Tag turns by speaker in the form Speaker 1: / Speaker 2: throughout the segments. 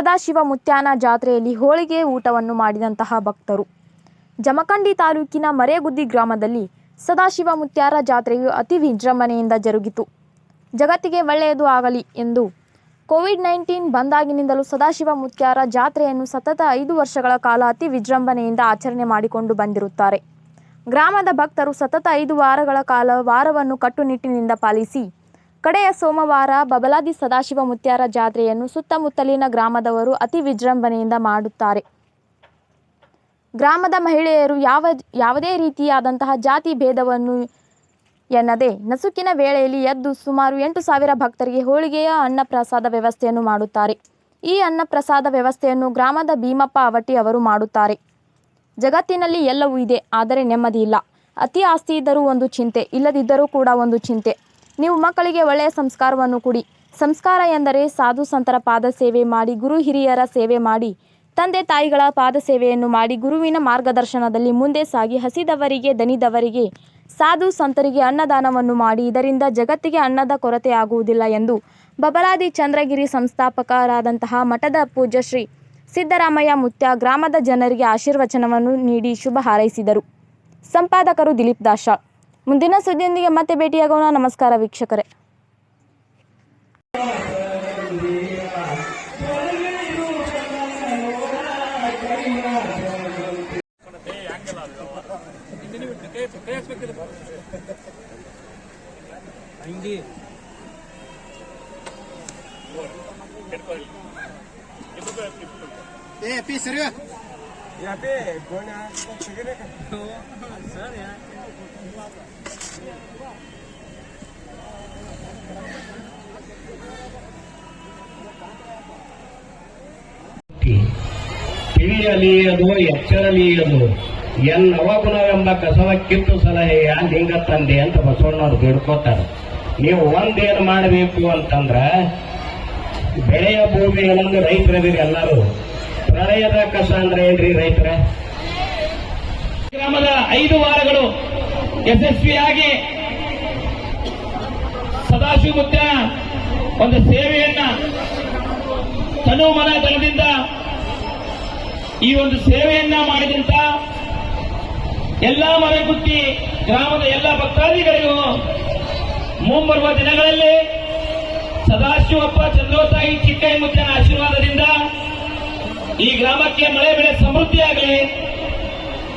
Speaker 1: ಸದಾಶಿವ ಮುತ್ಯಾನ ಜಾತ್ರೆಯಲ್ಲಿ ಹೋಳಿಗೆ ಊಟವನ್ನು ಮಾಡಿದಂತಹ ಭಕ್ತರು. ಜಮಖಂಡಿ ತಾಲೂಕಿನ ಮರೇಗುದ್ದಿ ಗ್ರಾಮದಲ್ಲಿ ಸದಾಶಿವ ಮುತ್ಯಾರ ಜಾತ್ರೆಯು ಅತಿ ವಿಜೃಂಭಣೆಯಿಂದ ಜರುಗಿತು. ಜಗತ್ತಿಗೆ ಒಳ್ಳೆಯದು ಆಗಲಿ ಎಂದು ಕೋವಿಡ್ ನೈನ್ಟೀನ್ ಬಂದಾಗಿನಿಂದಲೂ ಸದಾಶಿವ ಮುತ್ಯಾರ ಜಾತ್ರೆಯನ್ನು ಸತತ ಐದು ವರ್ಷಗಳ ಕಾಲ ಅತಿ ವಿಜೃಂಭಣೆಯಿಂದ ಆಚರಣೆ ಮಾಡಿಕೊಂಡು ಬಂದಿರುತ್ತಾರೆ. ಗ್ರಾಮದ ಭಕ್ತರು ಸತತ ಐದು ವಾರಗಳ ಕಾಲ ವಾರವನ್ನು ಕಟ್ಟುನಿಟ್ಟಿನಿಂದ ಪಾಲಿಸಿ ಕಡೆಯ ಸೋಮವಾರ ಬಬಲಾದಿ ಸದಾಶಿವ ಮುತ್ಯಾರ ಜಾತ್ರೆಯನ್ನು ಸುತ್ತಮುತ್ತಲಿನ ಗ್ರಾಮದವರು ಅತಿ ವಿಜೃಂಭಣೆಯಿಂದ ಮಾಡುತ್ತಾರೆ. ಗ್ರಾಮದ ಮಹಿಳೆಯರು ಯಾವ, ಯಾವುದೇ ರೀತಿಯಾದಂತಹ ಜಾತಿ ಭೇದವನ್ನು ಎನ್ನದೆ ನಸುಕಿನ ವೇಳೆಯಲ್ಲಿ ಎದ್ದು ಸುಮಾರು ಎಂಟು ಸಾವಿರ ಭಕ್ತರಿಗೆ ಹೋಳಿಗೆಯ ಅನ್ನಪ್ರಸಾದ ವ್ಯವಸ್ಥೆಯನ್ನು ಮಾಡುತ್ತಾರೆ. ಈ ಅನ್ನಪ್ರಸಾದ ವ್ಯವಸ್ಥೆಯನ್ನು ಗ್ರಾಮದ ಭೀಮಪ್ಪ ಅವಟಿ ಅವರು ಮಾಡುತ್ತಾರೆ. ಜಗತ್ತಿನಲ್ಲಿ ಎಲ್ಲವೂ ಇದೆ, ಆದರೆ ನೆಮ್ಮದಿ ಇಲ್ಲ. ಅತಿ ಆಸ್ತಿ ಇದ್ದರೂ ಒಂದು ಚಿಂತೆ, ಇಲ್ಲದಿದ್ದರೂ ಕೂಡ ಒಂದು ಚಿಂತೆ. ನೀವು ಮಕ್ಕಳಿಗೆ ಒಳ್ಳೆಯ ಸಂಸ್ಕಾರವನ್ನು ಕೊಡಿ. ಸಂಸ್ಕಾರ ಎಂದರೆ ಸಾಧು ಸಂತರ ಪಾದ ಸೇವೆ ಮಾಡಿ, ಗುರು ಹಿರಿಯರ ಸೇವೆ ಮಾಡಿ, ತಂದೆ ತಾಯಿಗಳ ಪಾದ ಸೇವೆಯನ್ನು ಮಾಡಿ, ಗುರುವಿನ ಮಾರ್ಗದರ್ಶನದಲ್ಲಿ ಮುಂದೆ ಸಾಗಿ, ಹಸಿದವರಿಗೆ ದನಿದವರಿಗೆ ಸಾಧು ಸಂತರಿಗೆ ಅನ್ನದಾನವನ್ನು ಮಾಡಿ, ಇದರಿಂದ ಜಗತ್ತಿಗೆ ಅನ್ನದ ಕೊರತೆ ಆಗುವುದಿಲ್ಲ ಎಂದು ಬಬಲಾದಿ ಚಂದ್ರಗಿರಿ ಸಂಸ್ಥಾಪಕರಾದಂತಹ ಮಠದ ಪೂಜ್ಯ ಶ್ರೀ ಸಿದ್ದರಾಮಯ್ಯ ಮುತ್ಯ ಗ್ರಾಮದ ಜನರಿಗೆ ಆಶೀರ್ವಚನವನ್ನು ನೀಡಿ ಶುಭ ಹಾರೈಸಿದರು. ಸಂಪಾದಕರು ದಿಲೀಪ್ ದಾಶಾಳ್ ಮುಂದಿನ ಸುದ್ದಿಯೊಂದಿಗೆ ಮತ್ತೆ ಭೇಟಿಯಾಗೋಣ. ನಮಸ್ಕಾರ ವೀಕ್ಷಕರೇ.
Speaker 2: ಹಿಂಗಿ ಅದು ಸಿಗರೆ ಸರ್
Speaker 3: ಕಿವಿಯಲಿಯದು ಎಚ್ಚರಲಿಯದು ಎನ್ ನವಗುಣವೆಂಬ ಕಸವ ಕಿತ್ತು ಸಲಹೆಯ ಲಿಂಗ ತಂದೆ ಅಂತ ಬಸವಣ್ಣವ್ರು ಬೇಡ್ಕೋತಾರೆ. ನೀವು ಒಂದೇನು ಮಾಡಬೇಕು ಅಂತಂದ್ರ, ಬೆಳೆಯ ಭೂಮಿಗಳನ್ನು ರೈತರದಿರಿ ಎಲ್ಲರೂ ಪ್ರಳಯದ ಕಸ ಅಂದ್ರೆ ಏನ್ರಿ ರೈತರ?
Speaker 4: ಗ್ರಾಮದ ಐದು ವಾರಗಳು ಯಶಸ್ವಿಯಾಗಿ ಸದಾಶಿವ ಮುತ್ಯ ಒಂದು ಸೇವೆಯನ್ನ ತನು ಮನ ಧನದಿಂದ ಈ ಒಂದು ಸೇವೆಯನ್ನ ಮಾಡಿದಂತ ಎಲ್ಲ ಮನೆಗುತ್ತಿ ಗ್ರಾಮದ ಎಲ್ಲ ಭಕ್ತಾದಿಗಳಿಗೂ ಮುಂಬರುವ ದಿನಗಳಲ್ಲಿ ಸದಾಶಿವಪ್ಪ ಚಂದ್ರೋತಾಯಿ ಚಿಕ್ಕೈ ಮುದ್ದಿನ ಆಶೀರ್ವಾದದಿಂದ ಈ ಗ್ರಾಮಕ್ಕೆ ಮಳೆ ಬೆಳೆ ಸಮೃದ್ಧಿಯಾಗಲಿ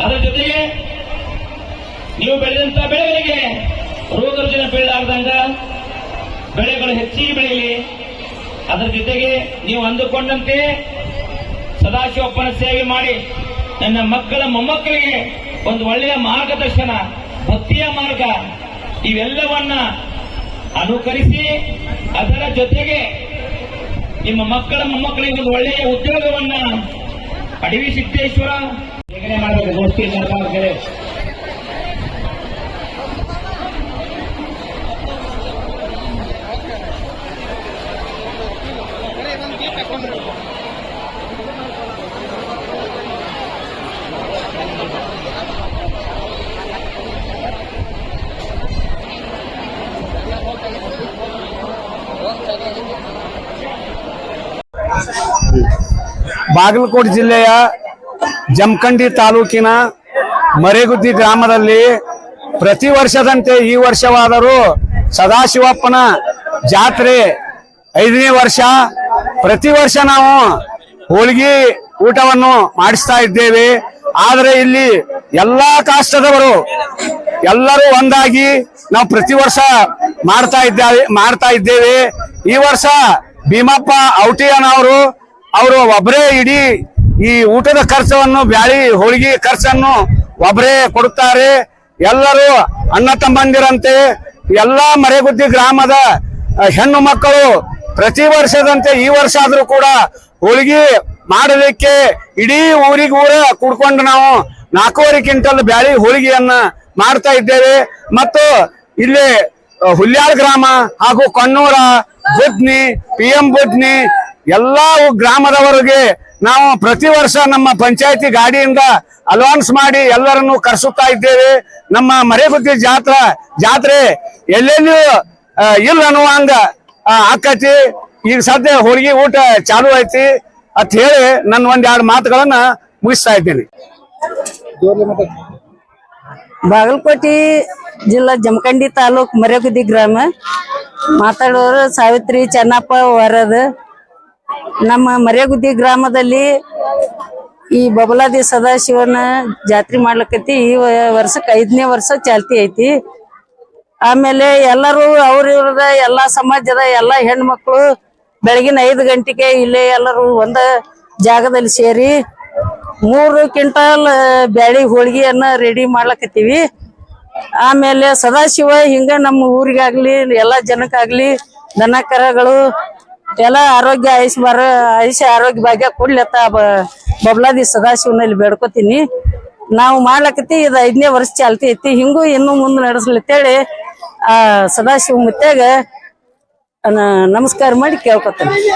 Speaker 4: ಅದರ ಜೊತೆಗೆ ನೀವು ಬೆಳೆದಂತ ಬೆಳೆಗಳಿಗೆ ರೋಗ ರುಜಿನ ಬೀಳಲಾರ್ದಂಗ ಬೆಳೆಗಳು ಹೆಚ್ಚಿಗೆ ಬೆಳೆಯಲಿ. ಅದರ ಜೊತೆಗೆ ನೀವು ಅಂದುಕೊಂಡಂತೆ ಸದಾಶಿವಪ್ಪನ ಸೇವೆ ಮಾಡಿ ನನ್ನ ಮಕ್ಕಳ ಮೊಮ್ಮಕ್ಕಳಿಗೆ ಒಂದು ಒಳ್ಳೆಯ ಮಾರ್ಗದರ್ಶನ, ಭಕ್ತಿಯ ಮಾರ್ಗ, ಇವೆಲ್ಲವನ್ನ ಅನುಕರಿಸಿ ಅದರ ಜೊತೆಗೆ ನಿಮ್ಮ ಮಕ್ಕಳ ಮೊಮ್ಮಕ್ಕಳಿಗೆ ಒಂದು ಒಳ್ಳೆಯ ಉದ್ಯೋಗವನ್ನ. ಅಡವಿ ಸಿದ್ದೇಶ್ವರ.
Speaker 3: ಮಾಡಬೇಕು ಗೋಷ್ಠಿ
Speaker 5: ಬಾಗಲಕೋಟೆ ಜಿಲ್ಲೆಯ ಜಮಖಂಡಿ ತಾಲೂಕಿನ ಮರೇಗುದ್ದಿ ಗ್ರಾಮದಲ್ಲಿ ಪ್ರತಿ ವರ್ಷದಂತೆ ಈ ವರ್ಷವಾದರೂ ಸದಾಶಿವಪ್ಪನ ಜಾತ್ರೆ ಐದನೇ ವರ್ಷ. ಪ್ರತಿ ವರ್ಷ ನಾವು ಹೋಳಿಗೆ ಊಟವನ್ನು ಮಾಡಿಸ್ತಾ ಇದ್ದೇವೆ. ಆದರೆ ಇಲ್ಲಿ ಎಲ್ಲಾ ಕಾಷ್ಟದವರು ಎಲ್ಲರೂ ಒಂದಾಗಿ ನಾವು ಪ್ರತಿ ವರ್ಷ ಮಾಡ್ತಾ ಇದ್ದೇವೆ ಮಾಡ್ತಾ ಇದ್ದೇವೆ. ಈ ವರ್ಷ ಭೀಮಪ್ಪ ಔಟಿಯನವರು ಅವರು ಒಬ್ಬರೇ ಇಡೀ ಈ ಊಟದ ಖರ್ಚವನ್ನು, ಬ್ಯಾಳಿ ಹೋಳಿಗೆ ಖರ್ಚನ್ನು ಒಬ್ಬರೇ ಕೊಡುತ್ತಾರೆ. ಎಲ್ಲರೂ ಅಣ್ಣ ತಮ್ಮಂದಿರಂತೆ, ಎಲ್ಲಾ ಮರೆಗುದ್ದಿ ಗ್ರಾಮದ ಹೆಣ್ಣು ಮಕ್ಕಳು ಪ್ರತಿ ವರ್ಷದಂತೆ ಈ ವರ್ಷ ಆದರೂ ಕೂಡ ಹೋಳಿಗೆ ಮಾಡಲಿಕ್ಕೆ ಇಡೀ ಊರಿಗೆ ಊರ ಕುಡ್ಕೊಂಡು ನಾವು ನಾಲ್ಕೂವರೆ ಕ್ವಿಂಟಲ್ ಬ್ಯಾಳಿ ಹೋಳಿಗೆಯನ್ನ ಮಾಡ್ತಾ ಇದ್ದೇವೆ. ಮತ್ತು ಇಲ್ಲಿ ಹುಲ್ಯಾಳ್ ಗ್ರಾಮ ಹಾಗೂ ಕಣ್ಣೂರ ಬುದ್ನಿ, ಪಿ ಎಂ ಬುದ್ನಿ ಎಲ್ಲಾ ಗ್ರಾಮದವರಿಗೆ ನಾವು ಪ್ರತಿ ವರ್ಷ ನಮ್ಮ ಪಂಚಾಯತಿ ಗಾಡಿಯಿಂದ ಅಲೌನ್ಸ್ ಮಾಡಿ ಎಲ್ಲರನ್ನು ಕರೆಸುತ್ತಾ ಇದ್ದೇವೆ. ನಮ್ಮ ಮರೆಗುದ್ದಿ ಜಾತ್ರಾ ಜಾತ್ರೆ ಎಲ್ಲೆಲ್ಲಿಯೂ ಇಲ್ಲ ಅನ್ನುವ ಹಂಗ ಆಕತಿ. ಈಗ ಸದ್ಯ ಹೋಳಿಗೆ ಊಟ ಚಾಲು ಐತಿ ಅಂತ ಹೇಳಿ ನನ್ನ ಒಂದ್ ಎರಡು ಮಾತುಗಳನ್ನ ಮುಗಿಸ್ತಾ ಇದ್ದೀನಿ.
Speaker 6: ಬಾಗಲಕೋಟೆ ಜಿಲ್ಲಾ ಜಮಖಂಡಿ ತಾಲೂಕ್ ಮರೆಗುದ್ದಿ ಗ್ರಾಮ. ಮಾತಾಡೋರು ಸಾವಿತ್ರಿ ಚೆನ್ನಪ್ಪ ವರದ. ನಮ್ಮ ಮರೆಗುದ್ದಿ ಗ್ರಾಮದಲ್ಲಿ ಈ ಬಬಲಾದಿ ಸದಾಶಿವನ ಜಾತ್ರೆ ಮಾಡ್ಲಕತ್ತಿ ಈ ವರ್ಷಕ್ಕೆ ಐದನೇ ವರ್ಷ ಚಾಲ್ತಿ ಐತಿ. ಆಮೇಲೆ ಎಲ್ಲರೂ ಅವ್ರ ಇವ್ರದ ಎಲ್ಲಾ ಸಮಾಜದ ಎಲ್ಲಾ ಹೆಣ್ಮಕ್ಳು ಬೆಳಗಿನ ಐದು ಗಂಟೆಗೆ ಇಲ್ಲೇ ಎಲ್ಲರೂ ಒಂದ ಜಾಗದಲ್ಲಿ ಸೇರಿ ಮೂರು ಕ್ವಿಂಟಾಲ್ ಬ್ಯಾಳಿ ಹೋಳಿಗೆಯನ್ನ ರೆಡಿ ಮಾಡ್ಲಕತ್ತೀವಿ. ಆಮೇಲೆ ಸದಾಶಿವ ಹಿಂಗ ನಮ್ಮ ಊರಿಗಾಗ್ಲಿ, ಎಲ್ಲಾ ಜನಕ್ಕಾಗ್ಲಿ ದನ ಕರಗಳು ಎಲ್ಲ ಆರೋಗ್ಯ ಆಯುಷ್ ಬರ ಆಯುಷ ಆರೋಗ್ಯ ಭಾಗ್ಯ ಕೊಡ್ಲತ್ತ ಬಬ್ಲಾದಿ ಸದಾಶಿವನಲ್ಲಿ ಬೇಡ್ಕೋತೀನಿ. ನಾವು ಮಾಡ್ಲಕತ್ತಿ ಇದು ಐದನೇ ವರ್ಷ ಚಾಲ್ತಿ ಐತಿ. ಹಿಂಗೂ ಇನ್ನು ಮುಂದೆ ನಡೆಸ್ಲತ್ತೇಳಿ ಆ ಸದಾಶಿವ ಮುತ್ಯಾಗ ನ- ನಮಸ್ಕಾರ ಮಾಡಿ ಕೇಳ್ಕೊತೇನೆ.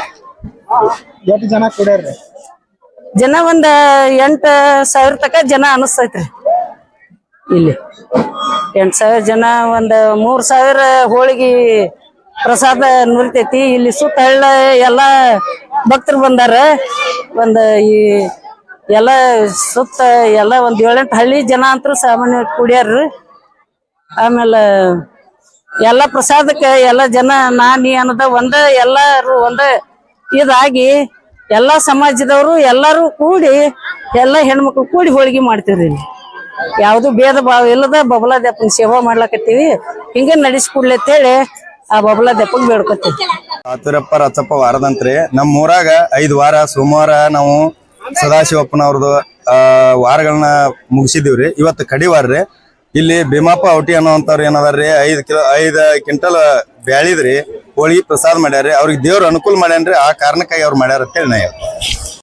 Speaker 2: ಎಷ್ಟು ಜನ
Speaker 6: ಜನ ಒಂದ ಎಂಟ ಸಾವಿರ ತಕ ಜನ ಅನಸ್ತೈತ್ರಿ. ಇಲ್ಲಿ ಎಂಟ್ ಸಾವಿರ ಜನ ಒಂದ್ ಮೂರ್ ಸಾವಿರ ಹೋಳಿಗೆ ಪ್ರಸಾದ ನುರಿತೈತಿ. ಇಲ್ಲಿ ಸುತ್ತ ಹಳ್ಳ ಎಲ್ಲ ಭಕ್ತರು ಬಂದಾರ. ಒಂದು ಈ ಎಲ್ಲ ಸುತ್ತ ಎಲ್ಲ ಒಂದ್ ಏಳೆಂಟು ಹಳ್ಳಿ ಜನ ಅಂತೂ ಸಾಮಾನ್ಯ ಕುಡಿಯಾರ. ಆಮೇಲೆ ಎಲ್ಲ ಪ್ರಸಾದಕ್ಕೆ ಎಲ್ಲ ಜನ, ನಾ, ನೀ ಅನ್ನದ ಒಂದ, ಎಲ್ಲಾರು ಒಂದ ಇದಾಗಿ ಎಲ್ಲ ಸಮಾಜದವರು ಎಲ್ಲಾರು ಕೂಡಿ ಎಲ್ಲ ಹೆಣ್ಮಕ್ಳು ಕೂಡಿ ಹೋಳಿಗೆ ಮಾಡ್ತೀವ್ರಿ ಇಲ್ಲಿ. ಯಾವ್ದು ಭೇದ ಭಾವ ಇಲ್ಲದ ಬಬಲಾದೇಪನ ಸೇವಾ ಮಾಡ್ಲಕತ್ತೀವಿ. ಹಿಂಗೆ ನಡೆಸ್ಕೊಡ್ಲಿ ಅಂತೇಳಿ ಆ ಬಬ್ಲ ದೆಪ್ಪಗ್ ಬೇಡ್ಕೊತೀವಿ.
Speaker 7: ಆತುರಪ್ಪ ರಚಪ್ಪ ವಾರದಂತ್ರಿ. ನಮ್ಮ ಊರಾಗ ಐದ್ ವಾರ, ಸೋಮವಾರ ನಾವು ಸದಾಶಿವಪ್ಪನವ್ರದ್ದು ವಾರಗಳನ್ನ ಮುಗಿಸಿದಿವ್ರಿ ಇವತ್ತು ಕಡಿವಾರ ರೀ ಇಲ್ಲಿ ಭೀಮಪ್ಪ ಔಟಿ ಅನ್ನೋಂಥವ್ರು ಏನದಾರ್ರಿ, ಐದ್ ಕಿಲೋ, ಐದ್ ಕ್ವಿಂಟಲ್ ಬ್ಯಾಳಿದ್ರಿ ಹೋಳಿಗೆ ಪ್ರಸಾದ ಮಾಡ್ಯಾರ್ರಿ. ಅವ್ರಿಗೆ ದೇವ್ರ ಅನುಕೂಲ ಮಾಡ್ಯಾನ್ರಿ, ಆ ಕಾರಣಕ್ಕಾಗಿ ಅವ್ರು ಮಾಡ್ಯಾರ ಅಂತೇಳಿ ನಾ ಹೇಳ್ತೀನಿ.